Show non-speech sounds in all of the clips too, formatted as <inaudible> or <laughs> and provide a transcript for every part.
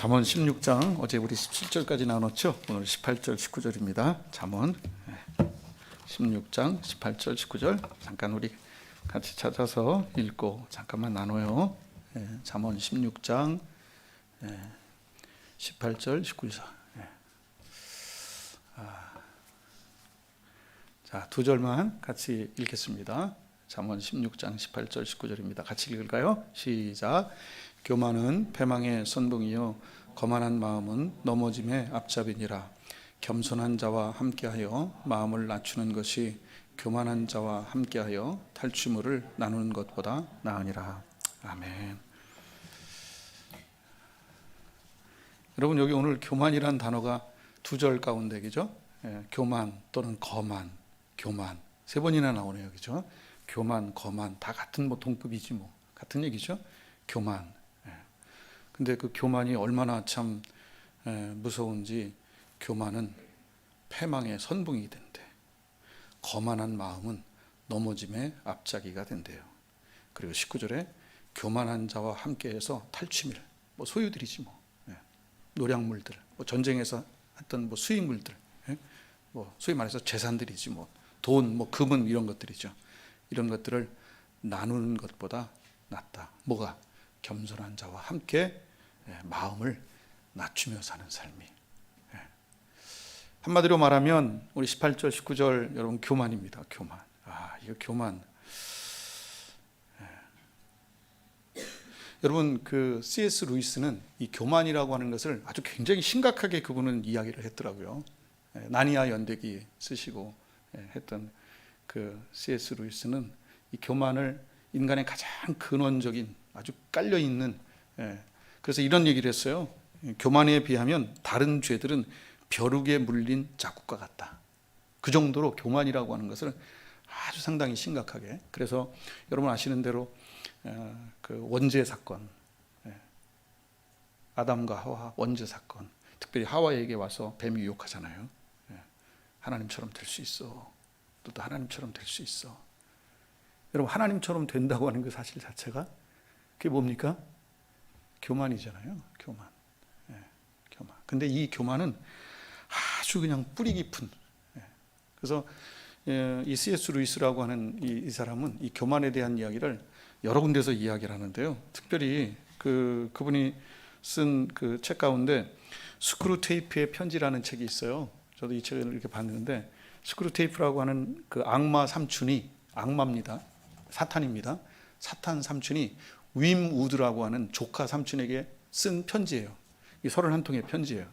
잠언 16장 어제 우리 17절까지 나눴죠. 오늘 18절 19절입니다. 잠언 16장 18절 19절 잠깐 우리 같이 찾아서 읽고 잠깐만 나눠요. 예, 잠언 16장 18절 19절. 예. 아. 자, 두 절만 같이 읽겠습니다. 잠언 16장 18절 19절입니다. 같이 읽을까요? 시작. 교만은 패망의 선봉이요 거만한 마음은 넘어짐의 앞잡이니라. 겸손한 자와 함께하여 마음을 낮추는 것이 교만한 자와 함께하여 탈취물을 나누는 것보다 나으니라. 아멘. 여러분 여기 오늘 교만이란 단어가 두 절 가운데 그죠? 예, 교만 또는 거만, 교만 세 번이나 나오네요, 그죠? 교만, 거만 다 같은 뭐 동급이지 뭐 같은 얘기죠. 교만. 예. 근데 그 교만이 얼마나 참 예, 무서운지 교만은 패망의 선봉이 된대. 거만한 마음은 넘어짐의 앞자기가 된대요. 그리고 19절에 교만한 자와 함께해서 탈취밀, 뭐 소유들이지 뭐 예. 노량물들, 뭐 전쟁에서 했던 뭐 수익물들, 예. 뭐 소위 말해서 재산들이지 뭐 돈, 뭐 금은 이런 것들이죠. 이런 것들을 나누는 것보다 낫다. 뭐가 겸손한 자와 함께 예, 마음을 낮추며 사는 삶이. 예. 한마디로 말하면 우리 18절, 19절 여러분 교만입니다. 교만. 아, 이거 교만. 예. 여러분 그 C.S. 루이스는 이 교만이라고 하는 것을 아주 굉장히 심각하게 그분은 이야기를 했더라고요. 예, 나니아 연대기 쓰시고 예, 했던 그 C.S. 루이스는 이 교만을 인간의 가장 근원적인 아주 깔려 있는 예, 그래서 이런 얘기를 했어요. 예, 교만에 비하면 다른 죄들은 벼룩에 물린 자국과 같다. 그 정도로 교만이라고 하는 것을 아주 상당히 심각하게. 그래서 여러분 아시는 대로 어, 그 원죄 사건, 예, 아담과 하와 원죄 사건, 특별히 하와에게 와서 뱀이 유혹하잖아요. 예, 하나님처럼 될 수 있어. 너도 하나님처럼 될 수 있어. 여러분 하나님처럼 된다고 하는 그 사실 자체가 그게 뭡니까? 교만이잖아요. 교만. 예, 교만. 근데 이 교만은 아주 그냥 뿌리 깊은. 예, 그래서 예, 이 C.S. 루이스라고 하는 이, 이 사람은 이 교만에 대한 이야기를 여러 군데서 이야기를 하는데요. 특별히 그 그분이 쓴 그 책 가운데 스크루 테이프의 편지라는 책이 있어요. 저도 이 책을 이렇게 봤는데 스크루 테이프라고 하는 그 악마 삼촌이 악마입니다. 사탄입니다. 사탄 삼촌이 윈 우드라고 하는 조카 삼촌에게 쓴 편지예요. 이 서른 한 통의 편지예요.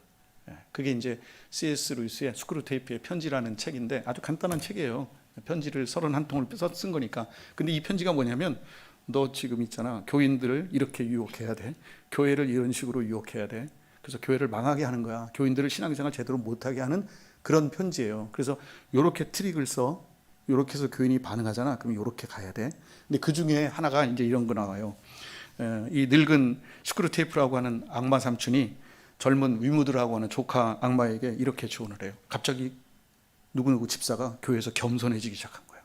예, 그게 이제 C.S. 루이스의 스크루 테이프의 편지라는 책인데 아주 간단한 책이에요. 편지를 서른 한 통을 쓴 거니까. 근데 이 편지가 뭐냐면 너 지금 있잖아. 교인들을 이렇게 유혹해야 돼. 교회를 이런 식으로 유혹해야 돼. 그래서 교회를 망하게 하는 거야. 교인들을 신앙생활 제대로 못하게 하는 그런 편지예요. 그래서 이렇게 트릭을 써. 이렇게 해서 교인이 반응하잖아. 그럼 이렇게 가야 돼. 근데 그 중에 하나가 이제 이런 거 나와요. 에, 이 늙은 스크루 테이프라고 하는 악마 삼촌이 젊은 위무드라고 하는 조카 악마에게 이렇게 조언을 해요. 갑자기 누구누구 집사가 교회에서 겸손해지기 시작한 거야.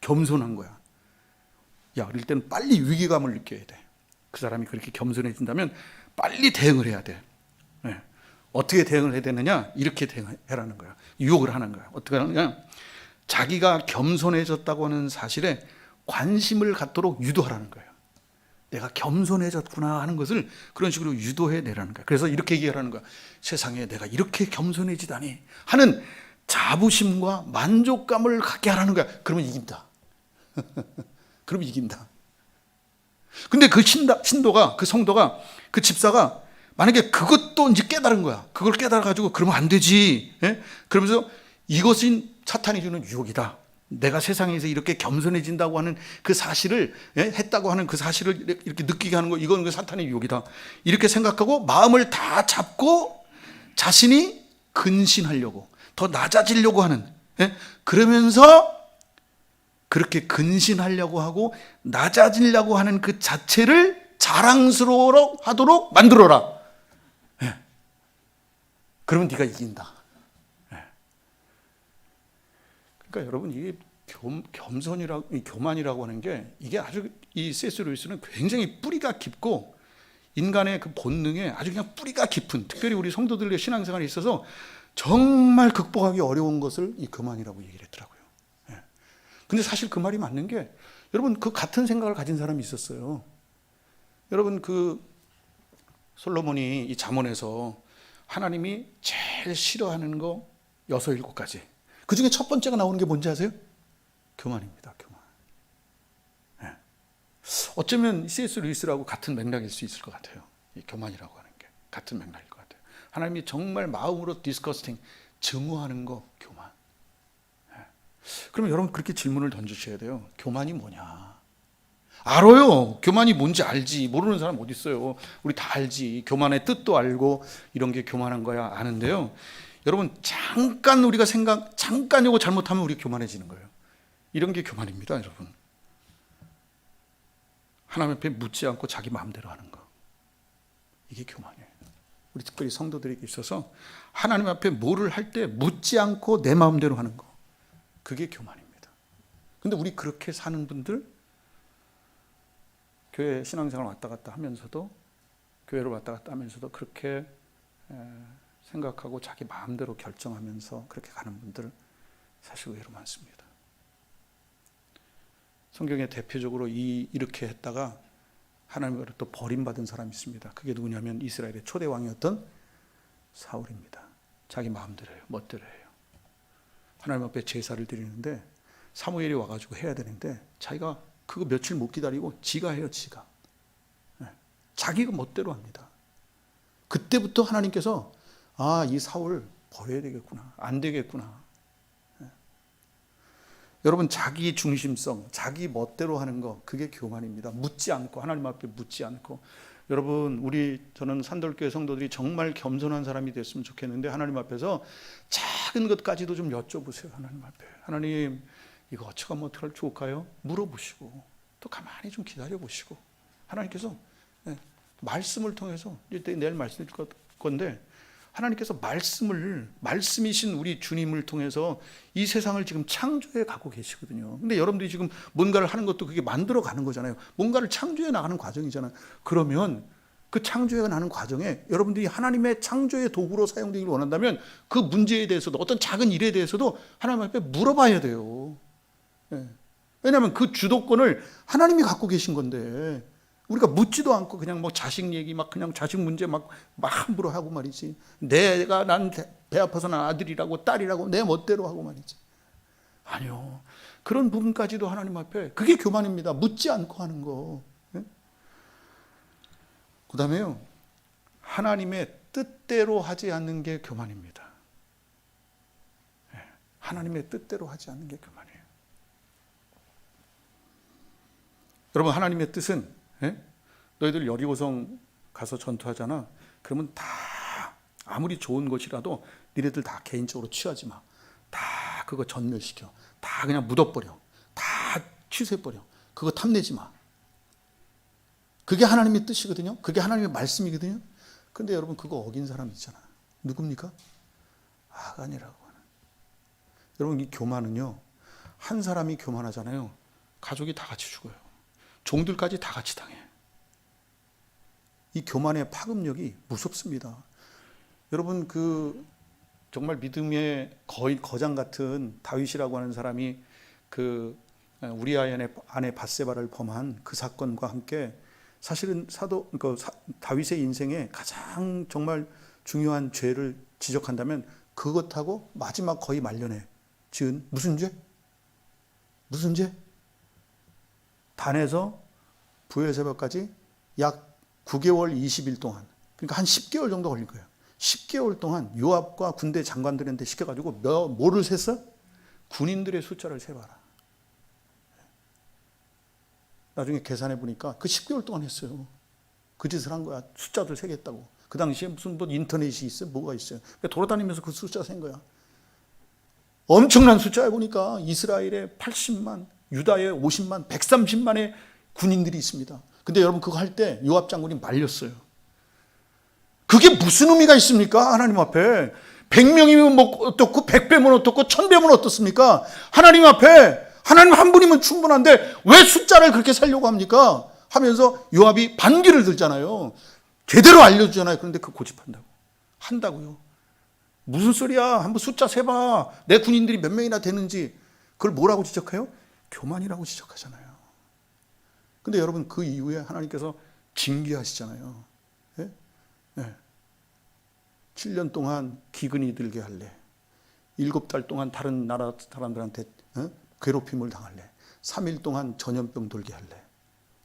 겸손한 거야. 야, 이럴 때는 빨리 위기감을 느껴야 돼. 그 사람이 그렇게 겸손해진다면 빨리 대응을 해야 돼. 네. 어떻게 대응을 해야 되느냐? 이렇게 대응해라는 거야. 유혹을 하는 거야. 어떻게 하느냐? 자기가 겸손해졌다고 하는 사실에 관심을 갖도록 유도하라는 거예요. 내가 겸손해졌구나 하는 것을 그런 식으로 유도해 내라는 거야. 그래서 이렇게 얘기하라는 거야. 세상에 내가 이렇게 겸손해지다니 하는 자부심과 만족감을 갖게 하라는 거야. 그러면 이긴다. 그럼 이긴다. 근데 그 신다, 신도가, 그 성도가, 그 집사가 만약에 그것도 이제 깨달은 거야. 그걸 깨달아가지고 그러면 안 되지. 예? 그러면서 이것은 사탄이 주는 유혹이다. 내가 세상에서 이렇게 겸손해진다고 하는 그 사실을 예? 했다고 하는 그 사실을 이렇게 느끼게 하는 거 이거는 그 사탄의 유혹이다. 이렇게 생각하고 마음을 다 잡고 자신이 근신하려고 더 낮아지려고 하는 예? 그러면서 그렇게 근신하려고 하고 낮아지려고 하는 그 자체를 자랑스러워 하도록 만들어라. 예. 그러면 네가 이긴다. 예. 그러니까 여러분 이게 겸, 겸손이라고 이 교만이라고 하는 게 이게 아주 이 세스 루이스는 굉장히 뿌리가 깊고 인간의 그 본능에 아주 그냥 뿌리가 깊은 특별히 우리 성도들의 신앙생활에 있어서 정말 극복하기 어려운 것을 이 교만이라고 얘기를 했더라고요. 예. 근데 사실 그 말이 맞는 게 여러분 그 같은 생각을 가진 사람이 있었어요. 여러분 그 솔로몬이 이 잠언에서 하나님이 제일 싫어하는 거 여섯 일곱 가지. 그 중에 첫 번째가 나오는 게 뭔지 아세요? 교만입니다. 교만. 예. 어쩌면 C.S. 루이스라고 같은 맥락일 수 있을 것 같아요. 이 교만이라고 하는 게 같은 맥락일 것 같아요. 하나님이 정말 마음으로 디스커스팅 증오하는 거 교만. 예. 그러면 여러분 그렇게 질문을 던지셔야 돼요. 교만이 뭐냐? 알아요. 교만이 뭔지 알지. 모르는 사람 어디 있어요? 우리 다 알지. 교만의 뜻도 알고 이런 게 교만한 거야 아는데요. 여러분 잠깐 우리가 생각 잠깐 요거 잘못하면 우리 교만해지는 거예요. 이런 게 교만입니다, 여러분. 하나님 앞에 묻지 않고 자기 마음대로 하는 거. 이게 교만이에요. 우리 특별히 성도들에게 있어서 하나님 앞에 뭐를 할 때 묻지 않고 내 마음대로 하는 거. 그게 교만입니다. 근데 우리 그렇게 사는 분들 교회 신앙생활 왔다 갔다 하면서도 교회를 왔다 갔다 하면서도 그렇게 에, 생각하고 자기 마음대로 결정하면서 그렇게 가는 분들 사실 의외로 많습니다. 성경에 대표적으로 이 이렇게 했다가 하나님으로 또 버림받은 사람이 있습니다. 그게 누구냐면 이스라엘의 초대 왕이었던 사울입니다. 자기 마음대로 해요. 멋대로 해요. 하나님 앞에 제사를 드리는데 사무엘이 와가지고 해야 되는데 자기가 그거 며칠 못 기다리고 지가 해요, 지가. 네. 자기가 멋대로 합니다. 그때부터 하나님께서 아, 이 사울 버려야 되겠구나. 안 되겠구나. 네. 여러분, 자기 중심성, 자기 멋대로 하는 거, 그게 교만입니다. 묻지 않고, 하나님 앞에 묻지 않고. 여러분, 우리, 저는 산돌교회 성도들이 정말 겸손한 사람이 됐으면 좋겠는데, 하나님 앞에서 작은 것까지도 좀 여쭤보세요, 하나님 앞에. 하나님, 이거 하면 어떻게 좋을까요? 물어보시고 또 가만히 좀 기다려 보시고 하나님께서 네, 말씀을 통해서 이때 내일 말씀드릴 건데 하나님께서 말씀을 말씀이신 우리 주님을 통해서 이 세상을 지금 창조해 가고 계시거든요. 근데 여러분들이 지금 뭔가를 하는 것도 그게 만들어 가는 거잖아요. 뭔가를 창조해 나가는 과정이잖아요. 그러면 그 창조해 나가는 과정에 여러분들이 하나님의 창조의 도구로 사용되기를 원한다면 그 문제에 대해서도 어떤 작은 일에 대해서도 하나님 앞에 물어봐야 돼요. 예. 왜냐하면 그 주도권을 하나님이 갖고 계신 건데 우리가 묻지도 않고 그냥 뭐 자식 얘기 막 그냥 자식 문제 막, 막 함부로 하고 말이지. 내가 난 배 아파서 난 아들이라고 딸이라고 내 멋대로 하고 말이지. 아니요. 그런 부분까지도 하나님 앞에 그게 교만입니다. 묻지 않고 하는 거. 예? 그 다음에요. 하나님의 뜻대로 하지 않는 게 교만입니다. 예. 하나님의 뜻대로 하지 않는 게 교만이에요. 여러분 하나님의 뜻은 예? 너희들 여리고성 가서 전투하잖아. 그러면 다 아무리 좋은 것이라도 니네들 다 개인적으로 취하지 마. 다 그거 전멸시켜. 다 그냥 묻어버려. 다 취소해버려. 그거 탐내지 마. 그게 하나님의 뜻이거든요. 그게 하나님의 말씀이거든요. 근데 여러분 그거 어긴 사람 있잖아. 누굽니까? 아간이라고 하는. 여러분 이 교만은요. 한 사람이 교만하잖아요. 가족이 다 같이 죽어요. 종들까지 다 같이 당해. 이 교만의 파급력이 무섭습니다. 여러분 그 정말 믿음의 거의 거장 같은 다윗이라고 하는 사람이 그 우리 아의 아내 바세바를 범한 그 사건과 함께 사실은 사도 그 다윗의 인생에 가장 정말 중요한 죄를 지적한다면 그것하고 마지막 거의 말년에 지은 무슨 죄? 무슨 죄? 단에서 부엘세바까지 약 9개월 20일 동안 그러니까 한 10개월 정도 걸릴 거예요. 10개월 동안 요압과 군대 장관들한테 시켜가지고 몇, 뭐를 셌어? 군인들의 숫자를 세봐라. 나중에 계산해 보니까 그 10개월 동안 했어요. 그 짓을 한 거야. 숫자들 세겠다고. 그 당시에 무슨 뭐 인터넷이 있어? 뭐가 있어요? 그러니까 돌아다니면서 그 숫자 센 거야. 엄청난 숫자에 보니까 이스라엘에 80만, 유다에 50만, 130만의 군인들이 있습니다. 근데 여러분 그거 할 때 요압 장군이 말렸어요. 그게 무슨 의미가 있습니까? 하나님 앞에. 100명이면 뭐 어떻고 100배면 어떻고 1000배면 어떻습니까? 하나님 앞에 하나님 한 분이면 충분한데 왜 숫자를 그렇게 살려고 합니까? 하면서 요압이 반기를 들잖아요. 제대로 알려주잖아요. 그런데 그 고집한다고. 한다고요. 무슨 소리야? 한번 숫자 세봐. 내 군인들이 몇 명이나 되는지. 그걸 뭐라고 지적해요? 교만이라고 지적하잖아요. 근데 여러분 그 이후에 하나님께서 징계하시잖아요. 예? 예. 7년 동안 기근이 들게 할래. 일곱 달 동안 다른 나라 사람들한테 어? 괴롭힘을 당할래. 3일 동안 전염병 돌게 할래.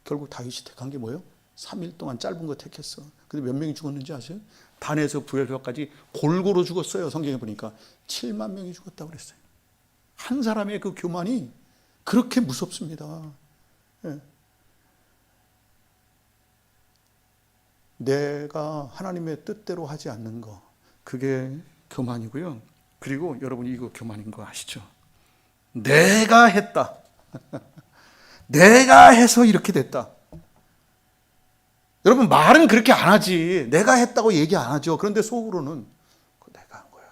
결국 다윗이 택한 게 뭐예요? 3일 동안 짧은 거 택했어. 근데 몇 명이 죽었는지 아세요? 단에서 부엘까지 골고루 죽었어요. 성경에 보니까 7만 명이 죽었다고 그랬어요. 한 사람의 그 교만이 그렇게 무섭습니다. 예. 내가 하나님의 뜻대로 하지 않는 거, 그게 교만이고요. 그리고 여러분 이거 교만인 거 아시죠? 내가 했다. <laughs> 내가 해서 이렇게 됐다. 여러분 말은 그렇게 안 하지. 내가 했다고 얘기 안 하죠. 그런데 속으로는 내가 한 거야.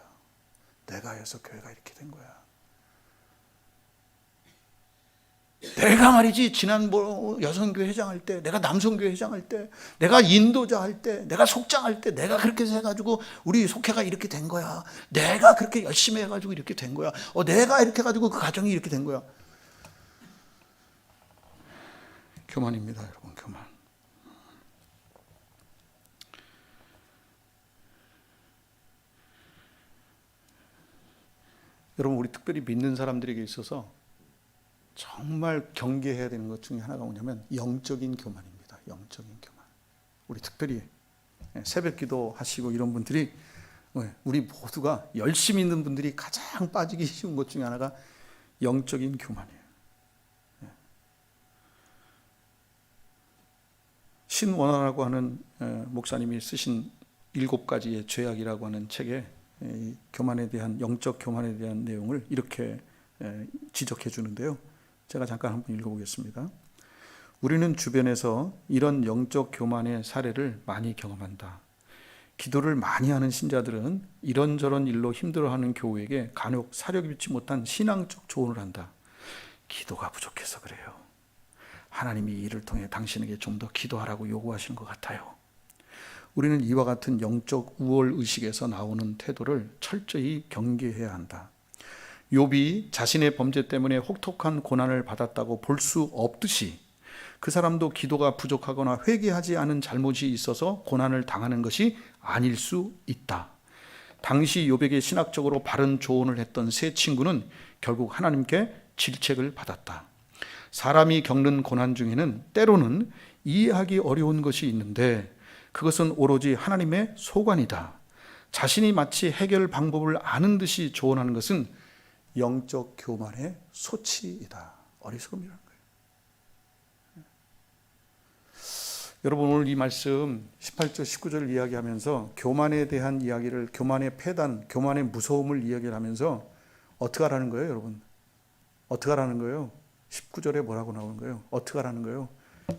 내가 해서 교회가 이렇게 된 거야. 내가 말이지 지난 뭐 여성교회 회장할 때, 내가 남성교회 회장할 때, 내가 인도자 할 때, 내가 속장할 때, 내가 그렇게 해가지고 우리 속회가 이렇게 된 거야. 내가 그렇게 열심히 해가지고 이렇게 된 거야. 어, 내가 이렇게 해가지고 그 가정이 이렇게 된 거야. 교만입니다, 여러분, 교만. 여러분, 우리 특별히 믿는 사람들에게 있어서 정말 경계해야 되는 것 중에 하나가 뭐냐면 영적인 교만입니다. 영적인 교만. 우리 특별히 새벽 기도 하시고 이런 분들이 우리 모두가 열심히 있는 분들이 가장 빠지기 쉬운 것 중에 하나가 영적인 교만이에요. 신원화라고 하는 목사님이 쓰신 일곱 가지의 죄악이라고 하는 책에 이 교만에 대한 영적 교만에 대한 내용을 이렇게 지적해 주는데요. 제가 잠깐 한번 읽어보겠습니다. 우리는 주변에서 이런 영적 교만의 사례를 많이 경험한다. 기도를 많이 하는 신자들은 이런저런 일로 힘들어하는 교우에게 간혹 사력 입지 못한 신앙적 조언을 한다. 기도가 부족해서 그래요. 하나님이 이를 통해 당신에게 좀 더 기도하라고 요구하시는 것 같아요. 우리는 이와 같은 영적 우월 의식에서 나오는 태도를 철저히 경계해야 한다. 욥이 자신의 범죄 때문에 혹독한 고난을 받았다고 볼 수 없듯이 그 사람도 기도가 부족하거나 회개하지 않은 잘못이 있어서 고난을 당하는 것이 아닐 수 있다. 당시 욥에게 신학적으로 바른 조언을 했던 세 친구는 결국 하나님께 질책을 받았다. 사람이 겪는 고난 중에는 때로는 이해하기 어려운 것이 있는데 그것은 오로지 하나님의 소관이다. 자신이 마치 해결 방법을 아는 듯이 조언하는 것은 영적 교만의 소치이다. 어리석음이라는 거예요. 여러분 오늘 이 말씀 18절 19절을 이야기하면서 교만에 대한 이야기를 교만의 폐단, 교만의 무서움을 이야기를 하면서 어떻게 하라는 거예요, 여러분? 어떻게 하라는 거예요? 19절에 뭐라고 나오는 거예요? 어떻게 하라는 거예요?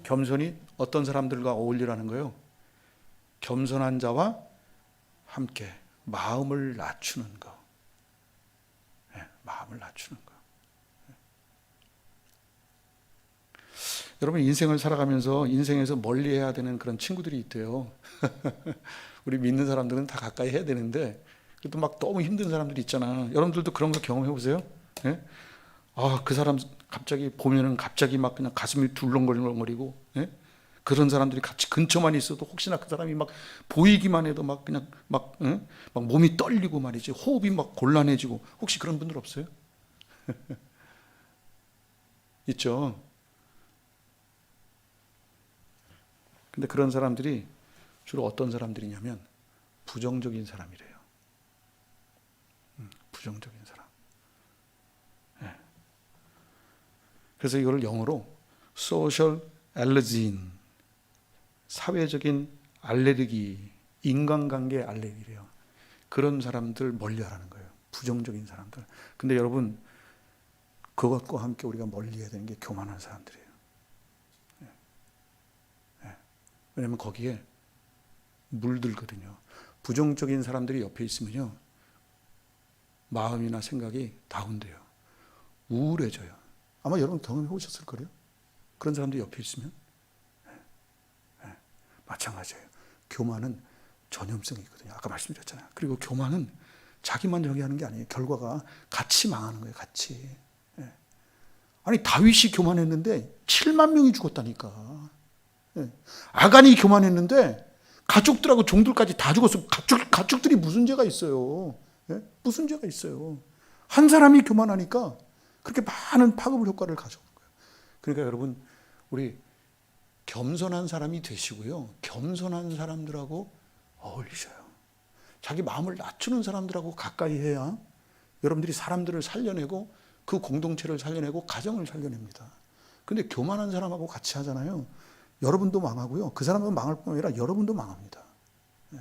겸손이 어떤 사람들과 어울리라는 거예요? 겸손한 자와 함께 마음을 낮추는 것. 마음을 낮추는 거. 여러분 인생을 살아가면서 인생에서 멀리해야 되는 그런 친구들이 있대요. <laughs> 우리 믿는 사람들은 다 가까이 해야 되는데 그래도 막 너무 힘든 사람들이 있잖아. 여러분들도 그런 거 경험해 보세요. 예? 아그 사람 갑자기 보면은 갑자기 막 그냥 가슴이 둘렁거리고 예? 그런 사람들이 같이 근처만 있어도 혹시나 그 사람이 막 보이기만 해도 막 그냥 막, 응? 막 몸이 떨리고 말이지 호흡이 막 곤란해지고 혹시 그런 분들 없어요? <laughs> 있죠. 근데 그런 사람들이 주로 어떤 사람들이냐면 부정적인 사람이래요. 음, 부정적인 사람. 네. 그래서 이거를 영어로 social 사회적인 알레르기, 인간관계 알레르기래요. 그런 사람들 멀리하라는 거예요. 부정적인 사람들. 근데 여러분 그것과 함께 우리가 멀리해야 되는 게 교만한 사람들이에요. 네. 네. 왜냐하면 거기에 물들거든요. 부정적인 사람들이 옆에 있으면요. 마음이나 생각이 다운돼요. 우울해져요. 아마 여러분 경험해 보셨을 거예요. 그런 사람들이 옆에 있으면. 마찬가지예요. 교만은 전염성이 있거든요. 아까 말씀드렸잖아요. 그리고 교만은 자기만 저기 하는 게 아니에요. 결과가 같이 망하는 거예요. 같이. 예. 아니 다윗이 교만했는데 7만 명이 죽었다니까. 예. 아간이 교만했는데 가족들하고 종들까지 다 죽었어. 가축 가축들이 무슨 죄가 있어요? 예? 무슨 죄가 있어요? 한 사람이 교만하니까 그렇게 많은 파급을 효과를 가져오는 거예요. 그러니까 여러분 우리 겸손한 사람이 되시고요. 겸손한 사람들하고 어울리셔요. 자기 마음을 낮추는 사람들하고 가까이 해야 여러분들이 사람들을 살려내고 그 공동체를 살려내고 가정을 살려냅니다. 근데 교만한 사람하고 같이 하잖아요. 여러분도 망하고요. 그 사람은 망할 뿐 아니라 여러분도 망합니다. 예.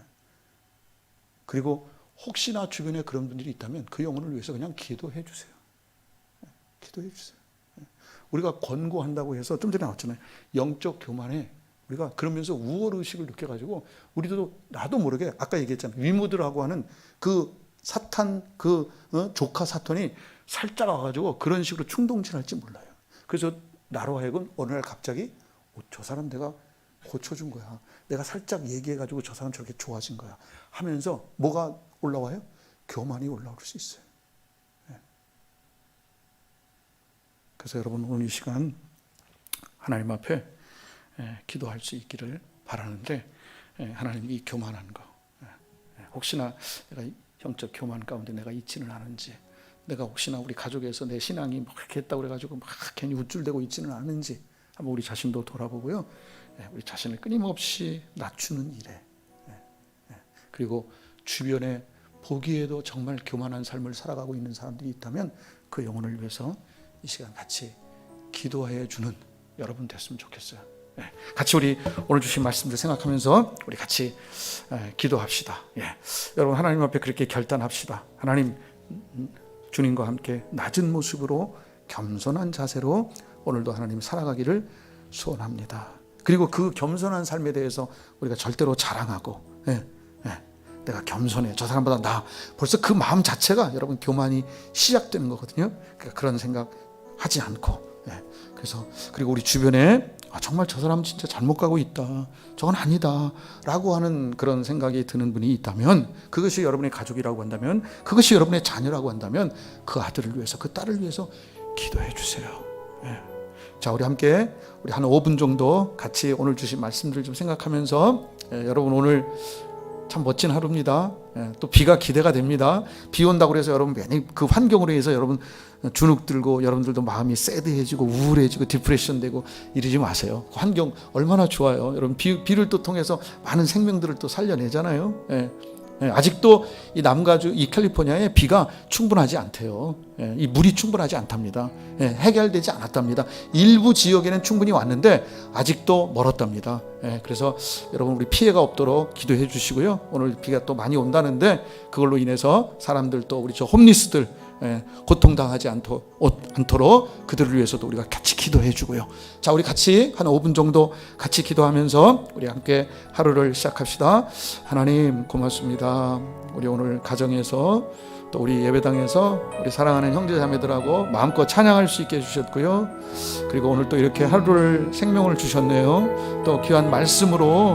그리고 혹시나 주변에 그런 분들이 있다면 그 영혼을 위해서 그냥 기도해 주세요. 예. 기도해 주세요. 예. 우리가 권고한다고 해서 좀 전에 나왔잖아요. 영적 교만에 우리가 그러면서 우월 의식을 느껴 가지고 우리도 나도 모르게 아까 얘기했잖아요. 위무드라고 하는 그 사탄 그 어? 조카 사탄이 살짝 와 가지고 그런 식으로 충동질할지 몰라요. 그래서 나로 하여금 어느 날 갑자기 어, 저 사람 내가 고쳐준 거야. 내가 살짝 얘기해 가지고 저 사람 저렇게 좋아진 거야. 하면서 뭐가 올라와요? 교만이 올라올 수 있어요. 예. 그래서 여러분 오늘 이 시간 하나님 앞에 예, 기도할 수 있기를 바라는데 예, 하나님 이 교만한 거 예, 예, 혹시나 내가 이 영적 교만 가운데 내가 있지는 않은지 내가 혹시나 우리 가족에서 내 신앙이 뭐 그렇게 했다고 그래가지고 막 괜히 우쭐대고 있지는 않은지 한번 우리 자신도 돌아보고요. 예, 우리 자신을 끊임없이 낮추는 일에 그리고 주변에 보기에도 정말 교만한 삶을 살아가고 있는 사람들이 있다면 그 영혼을 위해서 이 시간 같이 기도해 주는 여러분 됐으면 좋겠어요. 예, 같이 우리 오늘 주신 말씀들 생각하면서 우리 같이 예, 기도합시다. 예, 여러분 하나님 앞에 그렇게 결단합시다. 하나님 음, 주님과 함께 낮은 모습으로 겸손한 자세로 오늘도 하나님 살아가기를 소원합니다. 그리고 그 겸손한 삶에 대해서 우리가 절대로 자랑하고 예, 예, 내가 겸손해 저 사람보다 나 벌써 그 마음 자체가 여러분 교만이 시작되는 거거든요. 그러니까 그런 생각 하지 않고 예, 그래서 그리고 우리 주변에 아, 정말 저 사람 진짜 잘못 가고 있다. 저건 아니다.라고 하는 그런 생각이 드는 분이 있다면 그것이 여러분의 가족이라고 한다면 그것이 여러분의 자녀라고 한다면 그 아들을 위해서 그 딸을 위해서 기도해 주세요. 예. 자, 우리 함께 우리 한 5분 정도 같이 오늘 주신 말씀들을 좀 생각하면서 예, 여러분 오늘 참 멋진 하루입니다. 예, 또 비가 기대가 됩니다. 비 온다고 해서 여러분 괜히 그 환경으로 해서 여러분 주눅 들고 여러분들도 마음이 새드해지고 우울해지고 디프레션 되고 이러지 마세요. 그 환경 얼마나 좋아요. 여러분 비, 비를 또 통해서 많은 생명들을 또 살려내잖아요. 예. 예, 아직도 이 남가주 이 캘리포니아에 비가 충분하지 않대요. 예, 이 물이 충분하지 않답니다. 예, 해결되지 않았답니다. 일부 지역에는 충분히 왔는데 아직도 멀었답니다. 예, 그래서 여러분 우리 피해가 없도록 기도해 주시고요. 오늘 비가 또 많이 온다는데 그걸로 인해서 사람들 또 우리 저 홈리스들 예, 고통당하지 않도, 않도록 그들을 위해서도 우리가 같이 기도해 주고요. 자, 우리 같이 한 5분 정도 같이 기도하면서 우리 함께 하루를 시작합시다. 하나님 고맙습니다. 우리 오늘 가정에서 또 우리 예배당에서 우리 사랑하는 형제 자매들하고 마음껏 찬양할 수 있게 해주셨고요. 그리고 오늘 또 이렇게 하루를 생명을 주셨네요. 또 귀한 말씀으로